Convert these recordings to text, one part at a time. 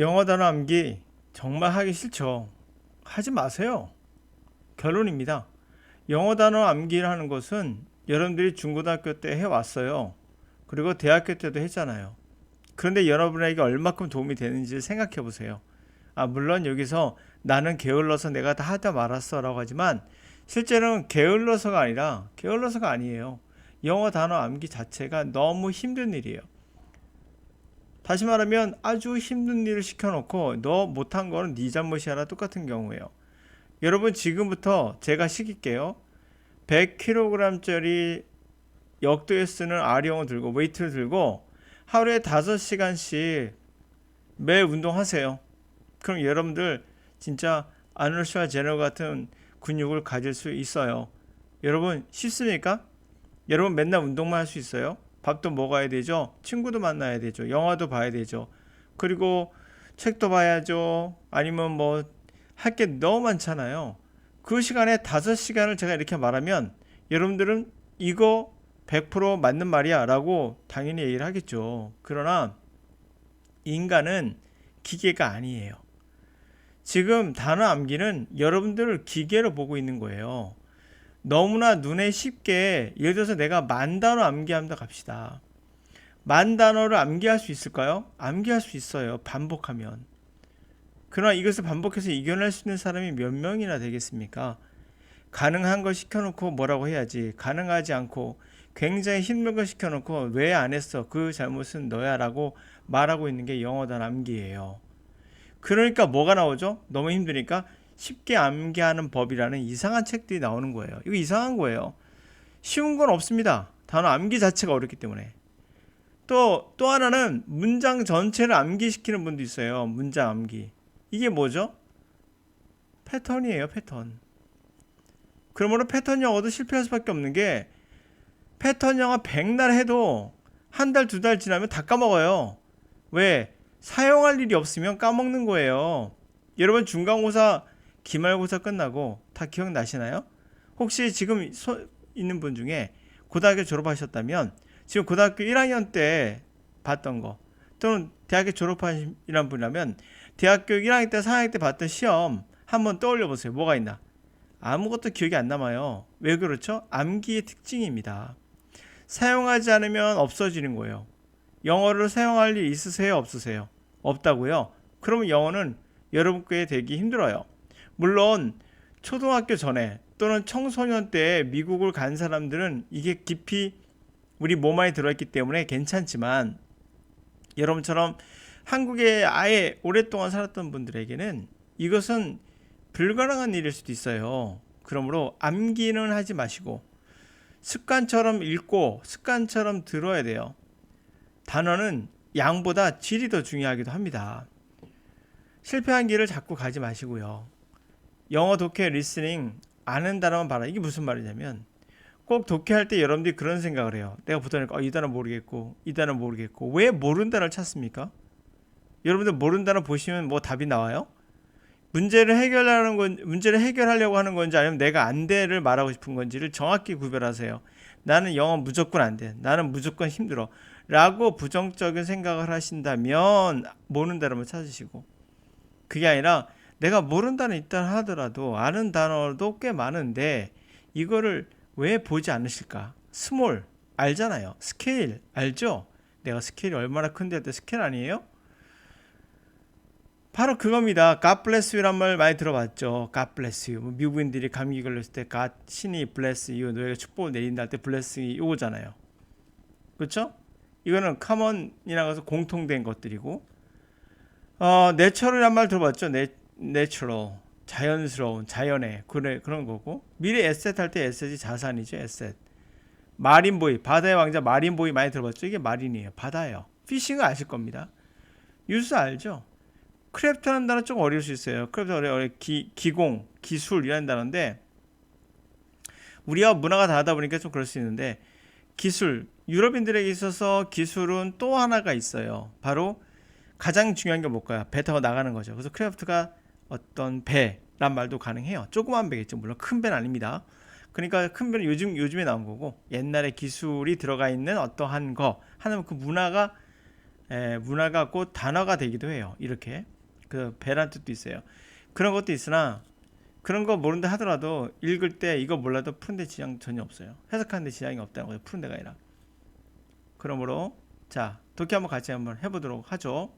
영어 단어 암기 정말 하기 싫죠. 하지 마세요. 결론입니다. 영어 단어 암기를 하는 것은 여러분들이 중고등학교 때 해왔어요. 그리고 대학교 때도 했잖아요. 그런데 여러분에게 얼마큼 도움이 되는지를 생각해 보세요. 아, 물론 여기서 나는 게을러서 내가 다 하다 말았어 라고 하지만 실제로는 게을러서가 아니라 게을러서가 아니에요. 영어 단어 암기 자체가 너무 힘든 일이에요. 다시 말하면 아주 힘든 일을 시켜놓고 너 못한 거는 네 잘못이야라 똑같은 경우예요. 여러분 지금부터 제가 시킬게요. 100kg짜리 역도에 쓰는 아령을 들고 웨이트를 들고 하루에 5시간씩 매일 운동하세요. 그럼 여러분들 진짜 아놀드 슈와 제너 같은 근육을 가질 수 있어요. 여러분 쉽습니까? 여러분 맨날 운동만 할 수 있어요? 밥도 먹어야 되죠. 친구도 만나야 되죠. 영화도 봐야 되죠. 그리고 책도 봐야죠. 아니면 뭐 할 게 너무 많잖아요. 그 시간에 다섯 시간을 제가 이렇게 말하면 여러분들은 이거 100% 맞는 말이야 라고 당연히 얘기를 하겠죠. 그러나 인간은 기계가 아니에요. 지금 단어 암기는 여러분들을 기계로 보고 있는 거예요. 너무나 눈에 쉽게 예를 들어서 내가 만 단어 암기한다 갑시다. 만 단어를 암기할 수 있을까요? 암기할 수 있어요. 반복하면. 그러나 이것을 반복해서 이겨낼 수 있는 사람이 몇 명이나 되겠습니까? 가능한 걸 시켜놓고 뭐라고 해야지. 가능하지 않고 굉장히 힘든 걸 시켜놓고 왜 안 했어? 그 잘못은 너야 라고 말하고 있는 게 영어 단 암기예요. 그러니까 뭐가 나오죠? 너무 힘드니까 쉽게 암기하는 법이라는 이상한 책들이 나오는 거예요. 이거 이상한 거예요. 쉬운 건 없습니다. 단어 암기 자체가 어렵기 때문에. 또, 또 하나는 문장 전체를 암기시키는 분도 있어요. 문장 암기. 이게 뭐죠? 패턴이에요, 패턴. 그러므로 패턴 영어도 실패할 수밖에 없는 게 패턴 영어 백날 해도 한 달, 두 달 지나면 다 까먹어요. 왜? 사용할 일이 없으면 까먹는 거예요. 여러분 중간고사 기말고사 끝나고 다 기억나시나요? 혹시 지금 소, 있는 분 중에 고등학교 졸업하셨다면 지금 고등학교 1학년 때 봤던 거 또는 대학교 졸업하시는 분이라면 대학교 1학년 때 4학년 때 봤던 시험 한번 떠올려 보세요. 뭐가 있나? 아무것도 기억이 안 남아요. 왜 그렇죠? 암기의 특징입니다. 사용하지 않으면 없어지는 거예요. 영어를 사용할 일 있으세요? 없으세요? 없다고요? 그러면 영어는 여러분께 되기 힘들어요. 물론 초등학교 전에 또는 청소년 때 미국을 간 사람들은 이게 깊이 우리 몸 안에 들어있기 때문에 괜찮지만 여러분처럼 한국에 아예 오랫동안 살았던 분들에게는 이것은 불가능한 일일 수도 있어요. 그러므로 암기는 하지 마시고 습관처럼 읽고 습관처럼 들어야 돼요. 단어는 양보다 질이 더 중요하기도 합니다. 실패한 길을 자꾸 가지 마시고요. 영어 독해 리스닝 아는 단어만 봐라. 이게 무슨 말이냐면 꼭 독해할 때 여러분들이 그런 생각을 해요. 내가 보다니까 어, 이 단어 모르겠고 이 단어 모르겠고 왜 모르는 단어를 찾습니까? 여러분들 모르는 단어 보시면 뭐 답이 나와요? 문제를 해결하는 건 문제를 해결하려고 하는 건지 아니면 내가 안 돼를 말하고 싶은 건지를 정확히 구별하세요. 나는 영어 무조건 안 돼. 나는 무조건 힘들어. 라고 부정적인 생각을 하신다면 모르는 단어만 찾으시고 그게 아니라 내가 단어 있다 하더라도 아는 단어도 꽤 많은데 이거를 왜 보지 않으실까? 스몰 알잖아요. 스케일 알죠? 내가 스케일이 얼마나 큰데 할때 스케일 아니에요? 바로 그겁니다. God bless you란 말 많이 들어봤죠. God bless you. 뭐 미국인들이 감기 걸렸을 때 God 신이 bless you 너희가 축복을 내린다 할 때 blessing이 이거잖아요. 그렇죠? 이거는 common,이라고 해서 공통된 것들이고 어, natural이란 말 들어봤죠? 내, natural. 자연스러운, 자연의 그래, 그런 거고 미래 에셋 할 때 에셋이 자산이죠. 에셋. 마린보이, 바다의 왕자 마린보이 많이 들어봤죠? 이게 마린이에요. 바다예요. 피싱을 아실 겁니다. 유스 알죠? 크래프트라는 단어 좀 어려울 수 있어요. 크래프트 어려 어려 기 기공 기술이라는 단어인데 우리와 문화가 다르다 보니까 좀 그럴 수 있는데 기술 유럽인들에게 있어서 기술은 또 하나가 있어요. 바로 가장 중요한 게 뭘까요? 배 타고 나가는 거죠. 그래서 크래프트가 어떤 배란 말도 가능해요. 조그만 배겠죠. 물론 큰 배는 아닙니다. 그러니까 큰 배는 요즘 요즘에 나온 거고 옛날에 기술이 들어가 있는 어떠한 거 하는 그 문화가 에, 문화가 곧 단어가 되기도 해요. 이렇게 그 배란 뜻도 있어요. 그런 것도 있으나 그런 거 모른다 하더라도 읽을 때 이거 몰라도 푸는데 지장 전혀 없어요. 해석하는데 지장이 없다는 거예요. 푸는 데가 아니라. 그러므로 자 독해 한번 같이 한번 해보도록 하죠.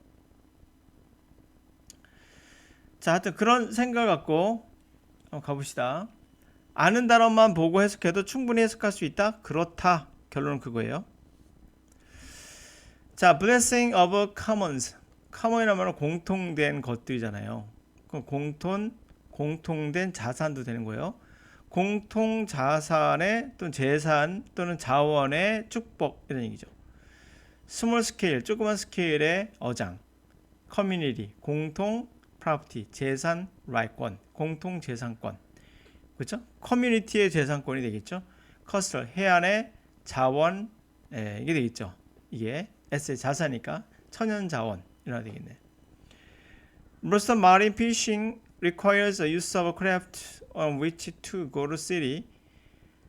자, 하여튼 그런 생각 갖고 가봅시다. 아는 단어만 보고 해석해도 충분히 해석할 수 있다? 그렇다. 결론은 그거예요. 자, blessing of commons. common이라면 공통된 것들이잖아요. 그럼 공통 공통된 자산도 되는 거예요. 공통 자산의 또는 재산 또는 자원의 축복 이런 얘기죠. 스몰 스케일, 조그만 스케일의 어장, 커뮤니티, 공통 프로퍼티, 재산 라이권, 공통 재산권. 그렇죠? 커뮤니티의 재산권이 되겠죠. 커스털 해안의 자원 예, 이게 되겠죠. 이게 S의 자산이니까 천연 자원 이라 되겠네. Most marine fishing requires the use of a craft on which to go to city,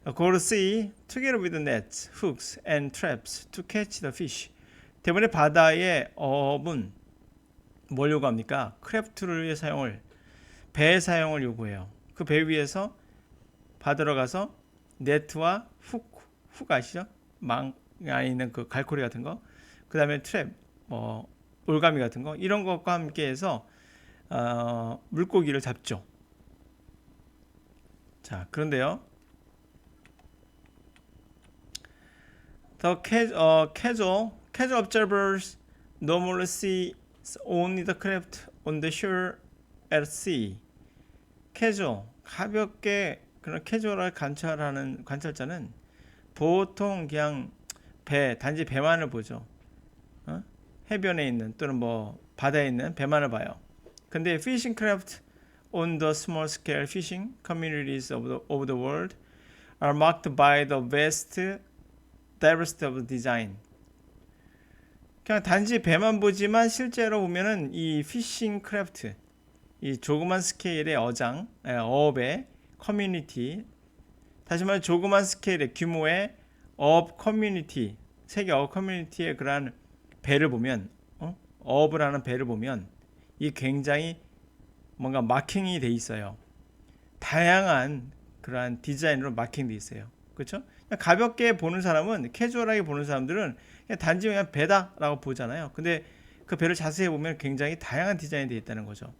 go to sea together with nets, hooks, and traps to catch the fish. 대부분의 바다의 어업은 뭘 요구합니까? 크래프트를 사용을 배 사용을 요구해요. 그 배 위에서 바다로 가서 네트와 훅, 훅 아시죠? 망 안에 있는 그 갈고리 같은 거, 그 다음에 트랩, 뭐 올가미 같은 거 이런 것과 함께해서 어, 물고기를 잡죠. 자, 그런데요. The casual, casual observers normally see only the craft on the shore at sea. casual, 가볍게 그런 캐주얼을 관찰하는 관찰자는 보통 그냥 배, 단지 배만을 보죠. 어? 해변에 있는 또는 뭐 바다에 있는 배만을 봐요. 근데 fishing craft on the small scale fishing communities of the, of the world are marked by the vast diversity of design. 그냥 단지 배만 보지만 실제로 보면은 이 피싱 크래프트 이 조그만 스케일의 어장, 에, 어업의 커뮤니티 다시 말해 조그만 스케일의 규모의 어업 커뮤니티 세계 어업 커뮤니티의 그러한 배를 보면 어? 어업을 하는 배를 보면 이 굉장히 뭔가 마킹이 돼 있어요. 다양한 그러한 디자인으로 마킹 돼 있어요. 그렇죠? 가볍게 보는 사람은 캐주얼하게 보는 사람들은 그냥 단지 그냥 배다라고 보잖아요. 근데 그 배를 자세히 보면 굉장히 다양한 디자인이 되어 있다는 거죠.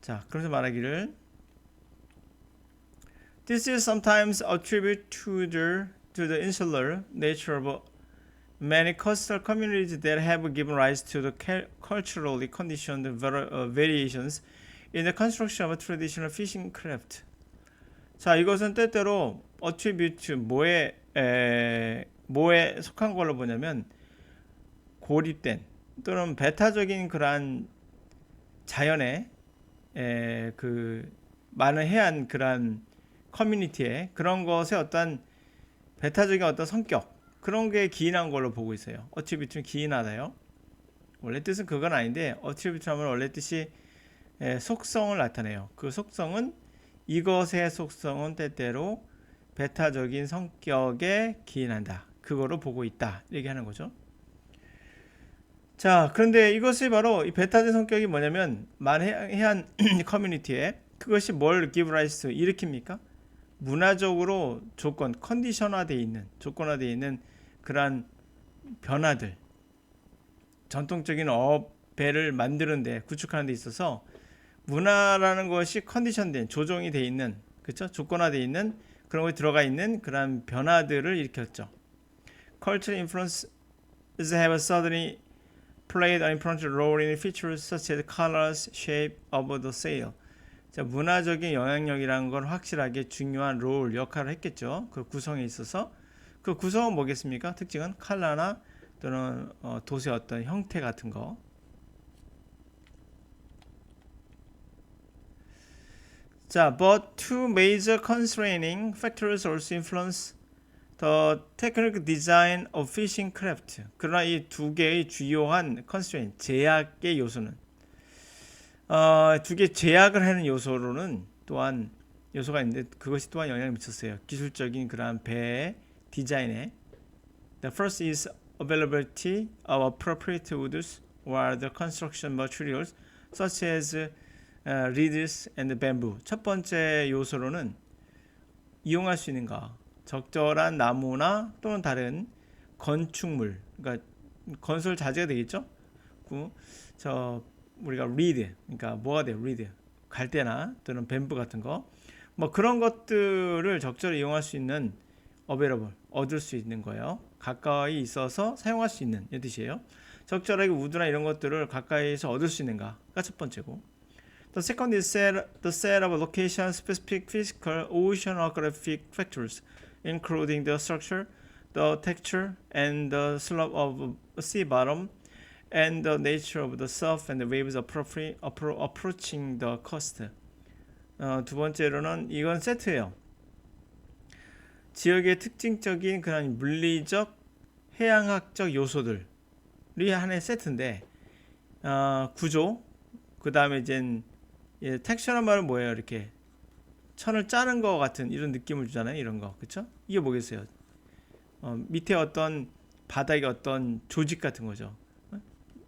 자, 그래서 말하기를 This is sometimes attributed to the to the insular nature of many coastal communities that have given rise to the culturally conditioned var- uh, variations in the construction of traditional fishing craft. 자, 이것은 때때로 attribute 뭐에 에, 뭐에 속한 걸로 보냐면 고립된 또는 배타적인 그러한 자연의 에, 그 많은 해안 그러한 커뮤니티에 그런 것의 어떤 배타적인 어떤 성격 그런 게 기인한 걸로 보고 있어요. 어트리뷰트는 기인하다요. 원래 뜻은 그건 아닌데 어트리뷰트 하면 원래 뜻이 에, 속성을 나타내요. 그 속성은 이것의 속성은 때때로 배타적인 성격에 기인한다. 그거로 보고 있다. 얘기하는 거죠. 자, 그런데 이것이 바로 이 배타적인 성격이 뭐냐면 만해안 커뮤니티에 그것이 뭘 give rise 일으킵니까? 문화적으로 조건, 컨디션화되어 있는, 조건화되어 있는 그러한 변화들, 전통적인 어배를 만드는데 구축하는 데 있어서 문화라는 것이 컨디션된, 조정이 되어 있는, 그렇죠? 조건화되어 있는 그런 것이 들어가 있는 그러한 변화들을 일으켰죠. Cultural influences have suddenly played an important role in features such as colors, shape of the sail. 자, 문화적인 영향력이라는 건 확실하게 중요한 롤 역할을 했겠죠. 그 구성에 있어서 그 구성은 뭐겠습니까? 특징은 칼라나 또는 어, 도시의 어떤 형태 같은 거. 자, but two major constraining factors also influence the technical design of fishing craft. 그러나 이 두 개의 주요한 constraint, 제약의 요소는 어, 두 개 제약을 하는 요소로는 또한 요소가 있는데 그것이 또한 영향을 미쳤어요. 기술적인 그러한 배의 디자인에 The first is availability of appropriate woods or the construction materials such as reeds and bamboo. 첫 번째 요소로는 이용할 수 있는가? 적절한 나무나 또는 다른 건축물, 그러니까 건설 자재가 되겠죠? 그, 저 우리가 reed, 그러니까 뭐가 돼요? reed, 갈대나 또는 뱀부 같은 거, 뭐 그런 것들을 적절히 이용할 수 있는 available, 얻을 수 있는 거예요. 가까이 있어서 사용할 수 있는 이 뜻이에요. 적절하게 우드나 이런 것들을 가까이서 얻을 수 있는가가 첫 번째고. The second is set, the set of location specific physical oceanographic factors, including the structure, the texture, and the slope of sea bottom, and the nature of the surf and the waves appro- appro- approaching the coast. 어, 두 번째로는 이건 세트예요. 지역의 특징적인 그런 물리적, 해양학적 요소들이 하나의 세트인데 어, 구조, 그 다음에 이제 예, 텍스처란 말은 뭐예요? 이렇게 천을 짜는 것 같은 이런 느낌을 주잖아요. 이런 거, 그렇죠? 이게 뭐겠어요? 어, 밑에 어떤 바닥에 어떤 조직 같은 거죠. 어?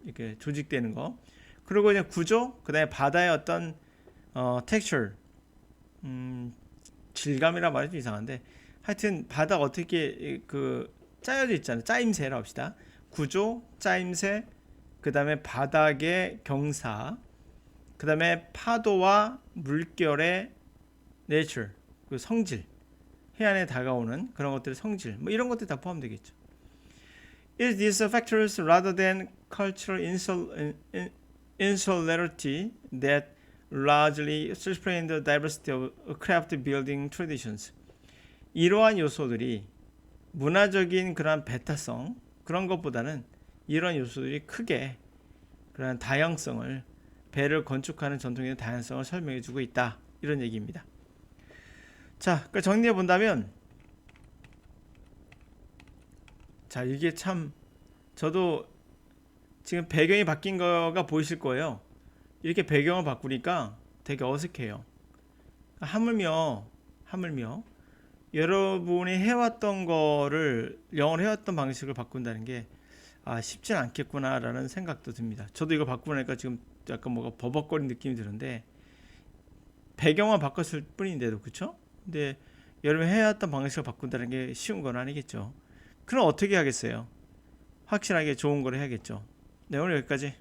이렇게 조직되는 거. 그리고 이제 구조, 그 다음에 바다의 어떤 어, 텍스처, 음, 질감이라 좀 이상한데 하여튼 바닥 어떻게 이- 그 짜여져 있잖아요. 짜임새라 합시다. 구조, 짜임새, 그 다음에 바닥의 경사, 그 다음에 파도와 물결의 nature, 그 성질, 해안에 다가오는 그런 것들의 성질, 뭐 이런 것들이 다 포함되겠죠. Is these factors rather than cultural insul, in- in- insularity that largely explain the diversity of craft building traditions? 이러한 요소들이 문화적인 그런 배타성 그런 것보다는 이런 요소들이 크게 그런 다양성을 배를 건축하는 전통의 다양성을 설명해주고 있다 이런 얘기입니다. 자, 그 정리해 본다면 자 이게 참 저도 지금 배경이 바뀐 거가 보이실 거예요. 이렇게 배경을 바꾸니까 되게 어색해요. 하물며 하물며 여러분이 해왔던 거를 영어로 해왔던 방식을 바꾼다는 게 아, 쉽진 않겠구나라는 생각도 듭니다. 저도 이거 바꾸고 나니까 지금 약간 뭐가 버벅거리는 느낌이 드는데 배경만 바꿨을 뿐인데도 그쵸? 근데 여러분이 해왔던 방식을 바꾼다는 게 쉬운 건 아니겠죠. 그럼 어떻게 하겠어요? 확실하게 좋은 걸 해야겠죠. 네, 오늘 여기까지.